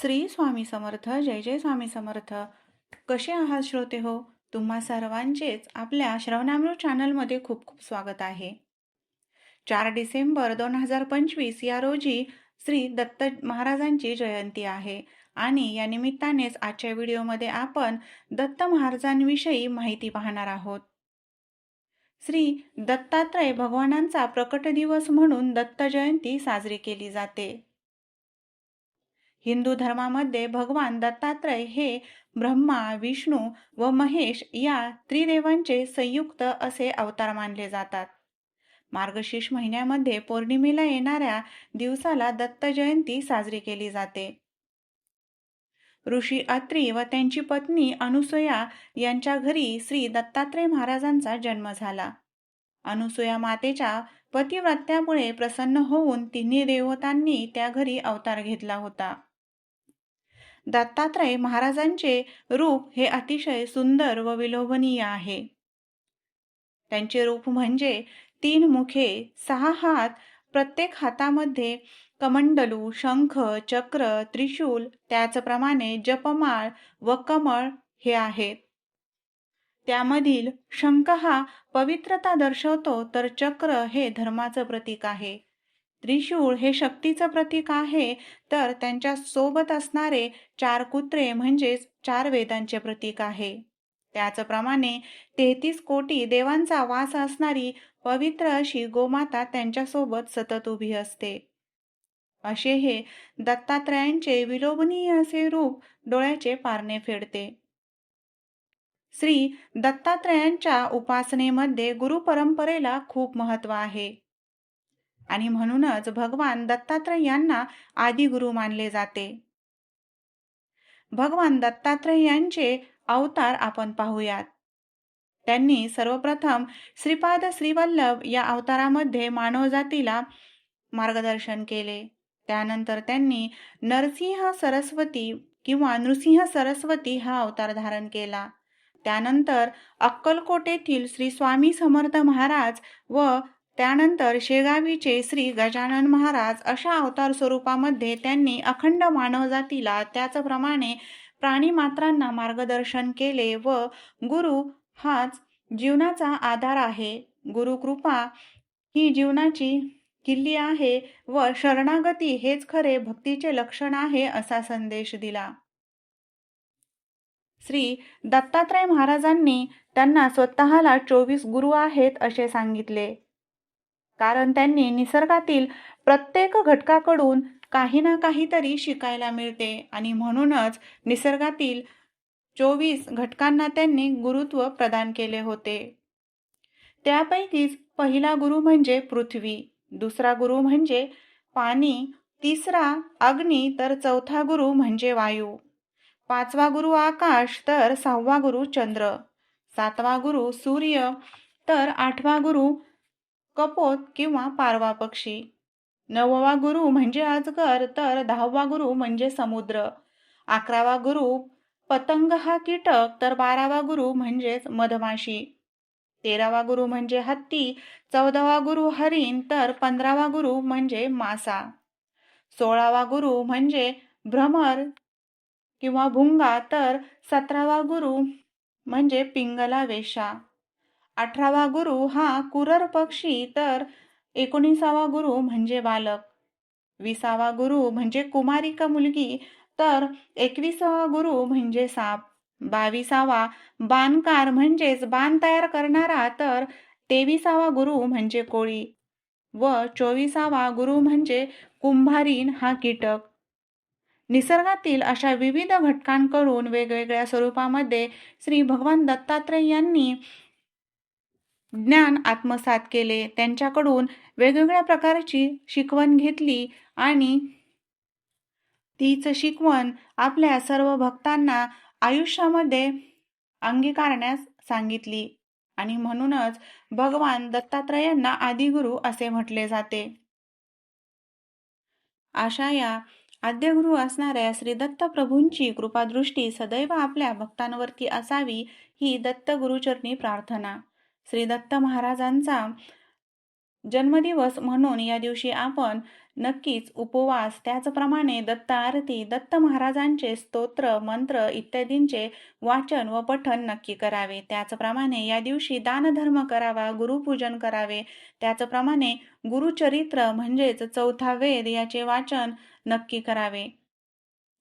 श्री स्वामी समर्थ जय जय स्वामी समर्थ. कसे आहात श्रोते हो? तुम्हा सर्वांचेच आपल्या श्रवणामृत चॅनलमध्ये खूप खूप स्वागत आहे. चार डिसेंबर दोन हजार पंचवीस या रोजी श्री दत्त महाराजांची जयंती आहे आणि या निमित्तानेच आजच्या व्हिडिओमध्ये आपण दत्त महाराजांविषयी माहिती पाहणार आहोत. श्री दत्तात्रय भगवानांचा प्रकट दिवस म्हणून दत्त जयंती साजरी केली जाते. हिंदू धर्मामध्ये भगवान दत्तात्रय हे ब्रह्मा विष्णू व महेश या त्रिदेवांचे संयुक्त असे अवतार मानले जातात. मार्गशीर्ष महिन्यामध्ये पौर्णिमेला येणाऱ्या दिवसाला दत्त जयंती साजरी केली जाते. ऋषी अत्री व त्यांची पत्नी अनुसया यांच्या घरी श्री दत्तात्रय महाराजांचा जन्म झाला. अनुसया मातेच्या पतिव्रत्यामुळे प्रसन्न होऊन तिन्ही देवतांनी त्या घरी अवतार घेतला होता. दत्तात्रय महाराजांचे रूप हे अतिशय सुंदर व विलोभनीय आहे. त्यांचे रूप म्हणजे तीन मुखे सहा हात प्रत्येक हातामध्ये कमंडलू शंख चक्र त्रिशूल त्याचप्रमाणे जपमाळ व कमळ हे आहेत. त्यामधील शंख हा पवित्रता दर्शवतो तर चक्र हे धर्माचं प्रतीक आहे. त्रिशूळ हे शक्तीचं प्रतीक आहे तर त्यांच्यासोबत असणारे चार कुत्रे म्हणजेच चार वेदांचे प्रतीक आहे. त्याचप्रमाणे तेहतीस कोटी देवांचा वास असणारी पवित्र अशी गोमाता त्यांच्यासोबत सतत उभी असते. असे हे दत्तात्रयांचे विलोभनीय असे रूप डोळ्याचे पारणे फेडते. श्री दत्तात्रयांच्या उपासनेमध्ये गुरुपरंपरेला खूप महत्त्व आहे. आणि म्हणूनच भगवान दत्तात्रय यांना आदिगुरु मानले जाते. भगवान दत्तात्रय यांचे अवतार आपण पाहूयात. त्यांनी सर्वप्रथम श्रीपाद श्रीवल्लभ या अवतारामध्ये मानवजातीला मार्गदर्शन केले. त्यानंतर त्यांनी नरसिंह सरस्वती किंवा नृसिंह सरस्वती हा अवतार धारण केला. त्यानंतर अक्कलकोट येथील श्री स्वामी समर्थ महाराज व त्यानंतर शेगावीचे श्री गजानन महाराज अशा अवतार स्वरूपामध्ये त्यांनी अखंड मानवजातीला त्याचप्रमाणे प्राणीमात्रांना मार्गदर्शन केले व गुरु हाच जीवनाचा आधार आहे. गुरुकृपा ही जीवनाची किल्ली आहे व शरणागती हेच खरे भक्तीचे लक्षण आहे असा संदेश दिला. श्री दत्तात्रय महाराजांनी त्यांना स्वतःला चोवीस गुरु आहेत असे सांगितले. कारण त्यांनी निसर्गातील प्रत्येक घटकाकडून काही ना काहीतरी शिकायला मिळते. आणि म्हणूनच निसर्गातील चोवीस घटकांना त्यांनी गुरुत्व प्रदान केले होते. त्यापैकीच पहिला गुरु म्हणजे पृथ्वी दुसरा गुरु म्हणजे पाणी तिसरा अग्नी तर चौथा गुरु म्हणजे वायू. पाचवा गुरु आकाश तर सहावा गुरु चंद्र. सातवा गुरु सूर्य तर आठवा गुरु कपोत किंवा पारवा पक्षी. नववा गुरु म्हणजे अजगर तर दहावा गुरु म्हणजे समुद्र. अकरावा गुरु पतंग हा कीटक तर बारावा गुरु म्हणजेच मधमाशी. तेरावा गुरु म्हणजे हत्ती चौदावा गुरु हरिण तर पंधरावा गुरु म्हणजे मासा. सोळावा गुरु म्हणजे भ्रमर किंवा भुंगा तर सतरावा गुरु म्हणजे पिंगला वेशा अठरावा गुरु हा कुरर पक्षी तर एकोणीसावा गुरु म्हणजे बालक. विसावा गुरु म्हणजे कुमारिका मुलगी तर एकविसावा गुरु म्हणजे साप. बावीसावा बाणकार म्हणजेच बाण तयार करणारा तर तेविसावा गुरु म्हणजे कोळी. व चोवीसावा गुरु म्हणजे कुंभारीन हा कीटक. निसर्गातील अशा विविध घटकांकडून वेगवेगळ्या स्वरूपामध्ये श्री भगवान दत्तात्रय यांनी ज्ञान आत्मसात केले. त्यांच्याकडून वेगवेगळ्या प्रकारची शिकवण घेतली आणि तीच शिकवण आपल्या सर्व भक्तांना आयुष्यामध्ये अंगीकारण्यास सांगितली आणि म्हणूनच भगवान दत्तात्रयांना आदिगुरु असे म्हटले जाते. अशा या आद्यगुरु असणाऱ्या श्री दत्त प्रभूंची कृपादृष्टी सदैव आपल्या भक्तांवरती असावी ही दत्त गुरुचरणी प्रार्थना. श्री दत्त महाराजांचा जन्मदिवस म्हणून या दिवशी आपण नक्कीच उपवास त्याचप्रमाणे दत्त आरती दत्त महाराजांचे स्तोत्र मंत्र इत्यादींचे वाचन व पठन नक्की करावे. त्याचप्रमाणे या दिवशी दानधर्म करावा गुरुपूजन करावे. त्याचप्रमाणे गुरुचरित्र म्हणजेच चौथा वेद याचे वाचन नक्की करावे.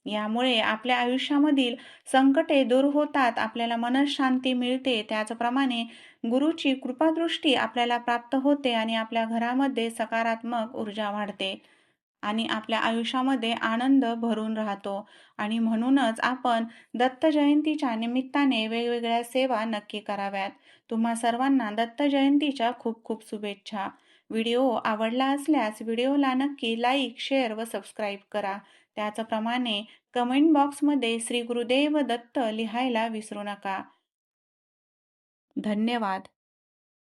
यामुळे आपल्या आयुष्यामधील संकटे दूर होतात आपल्याला मनशांती मिळते. त्याचप्रमाणे गुरुची कृपादृष्टी आपल्याला प्राप्त होते आणि आपल्या घरामध्ये सकारात्मक ऊर्जा वाढते आणि आपल्या आयुष्यामध्ये आनंद भरून राहतो. आणि म्हणूनच आपण दत्त जयंतीच्या निमित्ताने वेगवेगळ्या सेवा नक्की कराव्यात. तुम्हा सर्वांना दत्त जयंतीच्या खूप खूप शुभेच्छा. व्हिडिओ आवडला असल्यास व्हिडिओला नक्की लाईक शेअर व सबस्क्राईब करा. त्याचप्रमाणे कमेंट बॉक्समध्ये श्री गुरुदेव दत्त लिहायला विसरू नका. धन्यवाद.